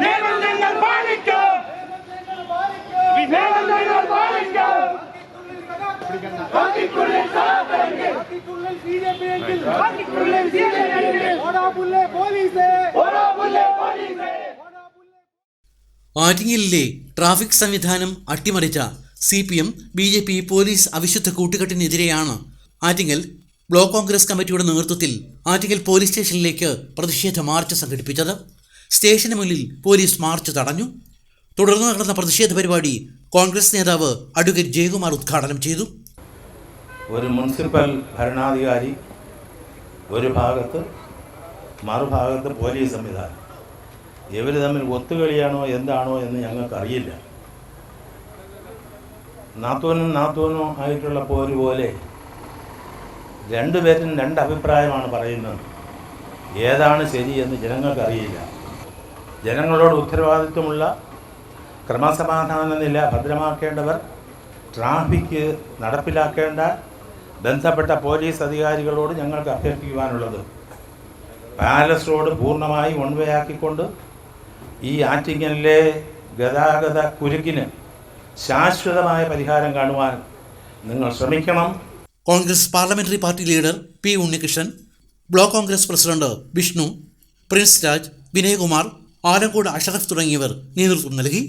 നിങ്ങൾ നിങ്ങൾ ആറ്റിങ്ങലിലെ ട്രാഫിക് സംവിധാനം അട്ടിമറിച്ച C P M B J P police അവിശുദ്ധ കൂട്ടുകെട്ടിനെതിരെയാണ് ആറ്റിങ്ങൽ ബ്ലോക്ക് കോൺഗ്രസ് കമ്മിറ്റിയുടെ നേതൃത്വത്തിൽ ആറ്റിങ്ങൽ പോലീസ് സ്റ്റേഷനിലേക്ക് പ്രതിഷേധ മാർച്ച് സംഘടിപ്പിച്ചത്. സ്റ്റേഷന് മുന്നിൽ പോലീസ് മാർച്ച് തടഞ്ഞു. തുടർന്ന് നടന്ന പ്രതിഷേധ പരിപാടി കോൺഗ്രസ് നേതാവ് അഡ്വക്കേറ്റ് ജയകുമാർ ഉദ്ഘാടനം ചെയ്തു. ഒരു മുനിസിപ്പൽ ഭരണാധികാരി ഒരു ഭാഗത്ത് മറുഭാഗത്ത് പോലീസ് സംവിധാനം. ഇവർ തമ്മിൽ ഒത്തുകളിയാണോ എന്താണോ എന്ന് ഞങ്ങൾക്കറിയില്ല. നാത്തൂനും നാത്തോനോ ആയിട്ടുള്ള പോര് പോലെ രണ്ടുപേരും രണ്ട് അഭിപ്രായമാണ് പറയുന്നത്. ഏതാണ് ശരിയെന്ന് ജനങ്ങൾക്കറിയില്ല. ജനങ്ങളോട് ഉത്തരവാദിത്വമുള്ള ക്രമസമാധാന നില ഭദ്രമാക്കേണ്ടവർ ട്രാഫിക് നടപ്പിലാക്കേണ്ട ബന്ധപ്പെട്ട പോലീസ് അധികാരികളോട് ഞങ്ങൾക്ക് അഭ്യർത്ഥിക്കുവാനുള്ളത്. പാലസ് റോഡ് പൂർണമായി വൺവേ ആക്കിക്കൊണ്ട് ഈ ആറ്റിങ്ങലിലെ ഗതാഗത കുരുക്കിന് ശാശ്വതമായ പരിഹാരം കാണുവാൻ നിങ്ങൾ ശ്രമിക്കണം. Congress parliamentary party leader P Unnikrishnan block Congress president Vishnu Prince Raj Vinayakumar Alamcode Ashraf തുടങ്ങിയവർ നേതൃത്വം നൽകി.